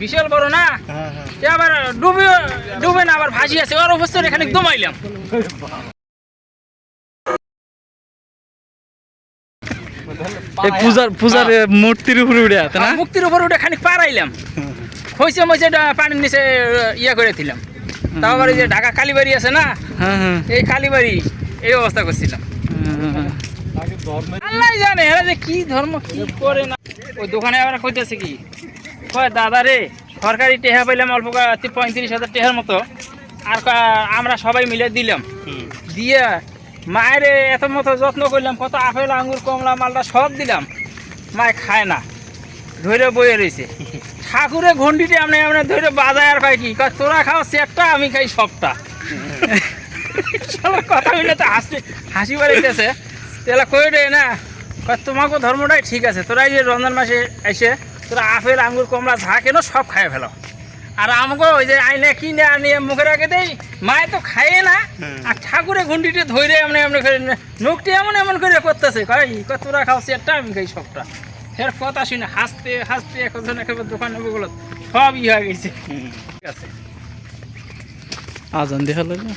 বিশাল বড় না? হ্যাঁ হ্যাঁ। আবার ডুবে ডুবে না আবার আছে। ওর এখানে দমাইলাম পূজার পূজার মূর্তির উপরে উঠে আছে না? আর মুক্তির উপর উঠে খানিক পারাইলাম মইছে পানির নিচে ইয়া করে দিলাম। এই যে ঢাকা কালীবাড়ি আছে না? হ্যাঁ এই কালীবাড়ি এই অবস্থা করছিলাম। আল্লাহ জানে এরা যে কি ধর্ম কি করে না? ওই দোকানে আবার কইতেছে কি? কয় দাদা রে সরকারি টেহা পাইলাম অল্প পঁয়ত্রিশ হাজার টেহার মতো। আর আমরা সবাই মিলে দিলাম। দিয়ে মায়ের এত মতো যত্ন করলাম কত আপেল আঙ্গুর কমলা মালটা সব দিলাম। মায় খায় না ধরে বয়ে রয়েছে ঠাকুরে ঘন্টিতে আপনি আপনি ধরে বাজায় আর পাই কি? তোরা খাও সেটটা আমি খাই সবটা। কথা হইলে তো হাসি হাসি বাড়িতেছে তাহলে কই রে না? তোমাকে ধর্মটাই ঠিক আছে। তোরা এই যে রমজান মাসে এসে তোরা আপেল আঙ্গুর কমলা যা কেন সব খাই ফেলো। আর আমাকে ওই যে আইনে কিনে আনিয়ে মুখে রাখে দেই মায়ে তো খায় না। আর ঠাকুরে ঘন্টিতে ধরে এমন এমন করে নোকটি এমন এমন করে করতেছে কয় তোরা খাও সেটটা আমি খাই সবটা। ফের কথা শুনে হাসতে হাসতে এখন একেবারে দোকানে বগুলো সব ই হয়ে গেছে। ঠিক আছে। আজান দেখা লাগল